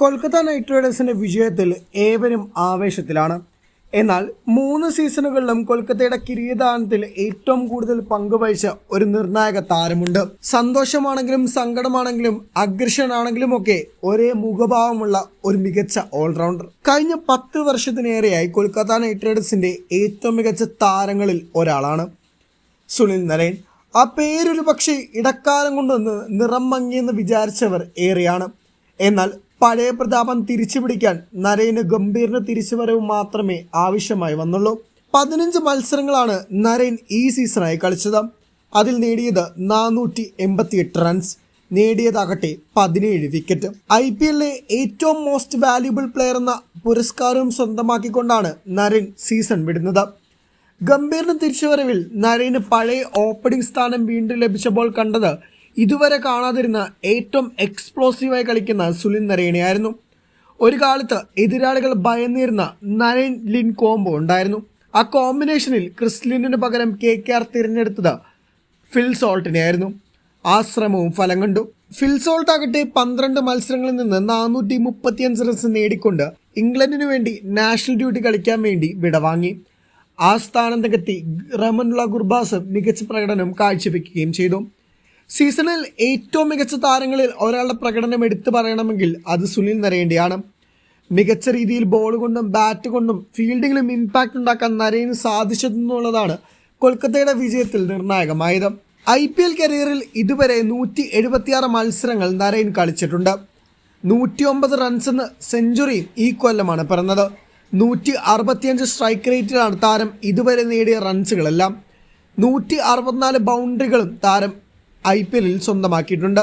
Kolkata night റൈഡേഴ്സിന്റെ വിജയത്തിൽ ഏവരും ആവേശത്തിലാണ്. എന്നാൽ മൂന്ന് സീസണുകളിലും കൊൽക്കത്തയുടെ കിരീടാനത്തിൽ ഏറ്റവും കൂടുതൽ പങ്കുവഹിച്ച ഒരു നിർണായക താരമുണ്ട്. സന്തോഷമാണെങ്കിലും സങ്കടമാണെങ്കിലും അഗ്രഷനാണെങ്കിലും ഒക്കെ ഒരേ മുഖഭാവമുള്ള ഒരു മികച്ച ഓൾറൗണ്ടർ. കഴിഞ്ഞ പത്ത് വർഷത്തിനേറെയായി കൊൽക്കത്ത നൈറ്റ് റൈഡേഴ്സിന്റെ ഏറ്റവും മികച്ച താരങ്ങളിൽ ഒരാളാണ്. സുനിൽ നരേൻ. ആ പേരൊരു പക്ഷേ ഇടക്കാലം കൊണ്ടൊന്ന് നിറം മങ്ങിയെന്ന് വിചാരിച്ചവർ ഏറെയാണ്. എന്നാൽ പഴയ പ്രതാപം തിരിച്ചു പിടിക്കാൻ നരേന് ഗംഭീറിന് തിരിച്ചുവരവ് മാത്രമേ ആവശ്യമായി വന്നുള്ളൂ. പതിനഞ്ച് മത്സരങ്ങളാണ് നരേൻ ഈ സീസണായി കളിച്ചത്. അതിൽ നേടിയത് നാനൂറ്റി എൺപത്തിയെട്ട് റൺസ് നേടിയതാകട്ടെ പതിനേഴ് വിക്കറ്റ് ഐ പി എല്ലിലെ ഏറ്റവും മോസ്റ്റ് വാല്യുബിൾ പ്ലെയർ എന്ന പുരസ്കാരവും സ്വന്തമാക്കിക്കൊണ്ടാണ് നരൻ സീസൺ വിടുന്നത്. ഗംഭീറിന് തിരിച്ചുവരവിൽ നരേന് പഴയ ഓപ്പണിംഗ് സ്ഥാനം വീണ്ടും ലഭിച്ചപ്പോൾ കണ്ടത് ഇതുവരെ കാണാതിരുന്ന ഏറ്റവും എക്സ്പ്ലോസീവായി കളിക്കുന്ന സുലിൻ നരേണിയായിരുന്നു ഒരു കാലത്ത് എതിരാളികൾ ഭയന്നിരുന്ന നരേൻ ലിൻ കോംബോ ഉണ്ടായിരുന്നു. ആ കോമ്പിനേഷനിൽ ക്രിസ്ലിനു പകരം കെ കെ ആർ തിരഞ്ഞെടുത്തത് ഫിൽ സോൾട്ടിനെയായിരുന്നു. ആ ശ്രമവും ഫലം കണ്ടു. ഫിൽ സോൾട്ട് ആകട്ടെ പന്ത്രണ്ട് മത്സരങ്ങളിൽ നിന്ന് നാനൂറ്റി മുപ്പത്തിയഞ്ച് റൺസ് നേടിക്കൊണ്ട് ഇംഗ്ലണ്ടിനു വേണ്ടി നാഷണൽ ഡ്യൂട്ടി കളിക്കാൻ വേണ്ടി വിടവാങ്ങി. ആ സ്ഥാനം നികത്തി റമനുള്ള ഗുർബാസ് മികച്ച പ്രകടനം കാഴ്ചവെക്കുകയും ചെയ്തു. സീസണിൽ ഏറ്റവും മികച്ച താരങ്ങളിൽ ഒരാളുടെ പ്രകടനം എടുത്തു പറയണമെങ്കിൽ അത് സുനിൽ നരേണ്ടിയാണ് മികച്ച രീതിയിൽ ബോൾ കൊണ്ടും ബാറ്റ് കൊണ്ടും ഫീൽഡിങ്ങിലും ഇമ്പാക്റ്റ് ഉണ്ടാക്കാൻ നരേന് സാധിച്ചതെന്നുള്ളതാണ് കൊൽക്കത്തയുടെ വിജയത്തിൽ നിർണായകമായത്. ഐ പി എൽ കരിയറിൽ ഇതുവരെ നൂറ്റി എഴുപത്തിയാറ് മത്സരങ്ങൾ നരേൻ കളിച്ചിട്ടുണ്ട്. നൂറ്റി ഒമ്പത് റൺസെന്ന് സെഞ്ചുറിയും ഈ കൊല്ലമാണ് പിറന്നത്. നൂറ്റി അറുപത്തിയഞ്ച് സ്ട്രൈക്ക് റേറ്റിലാണ് താരം ഇതുവരെ നേടിയ റൺസുകളെല്ലാം നൂറ്റി അറുപത്തിനാല് ബൗണ്ടറികളും താരം ഐ പി എല്ലിൽ സ്വന്തമാക്കിയിട്ടുണ്ട്.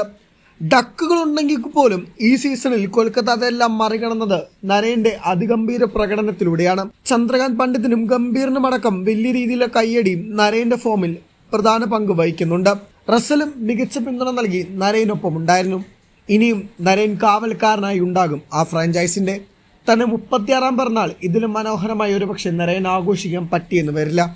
ഡക്കുകൾ ഉണ്ടെങ്കിൽ പോലും ഈ സീസണിൽ കൊൽക്കത്ത അതെല്ലാം മറികടന്നത് നരേന്റെ അതിഗംഭീര പ്രകടനത്തിലൂടെയാണ്. ചന്ദ്രകാന്ത് പണ്ഡിറ്റിനും ഗംഭീറിനും അടക്കം വലിയ രീതിയിലെ കയ്യടിയും നരേന്റെ ഫോമിൽ പ്രധാന പങ്ക് വഹിക്കുന്നുണ്ട്. റസലും മികച്ച പിന്തുണ നൽകി നരേനൊപ്പം ഉണ്ടായിരുന്നു. ഇനിയും നരേൻ കാവൽക്കാരനായി ഉണ്ടാകും ആ ഫ്രാഞ്ചൈസിന്റെ. തന്നെ മുപ്പത്തിയാറാം പിറന്നാൾ. ഇതിലും മനോഹരമായി ഒരുപക്ഷെ നരേൻ ആഘോഷിക്കാൻ പറ്റിയെന്ന് വരില്ല.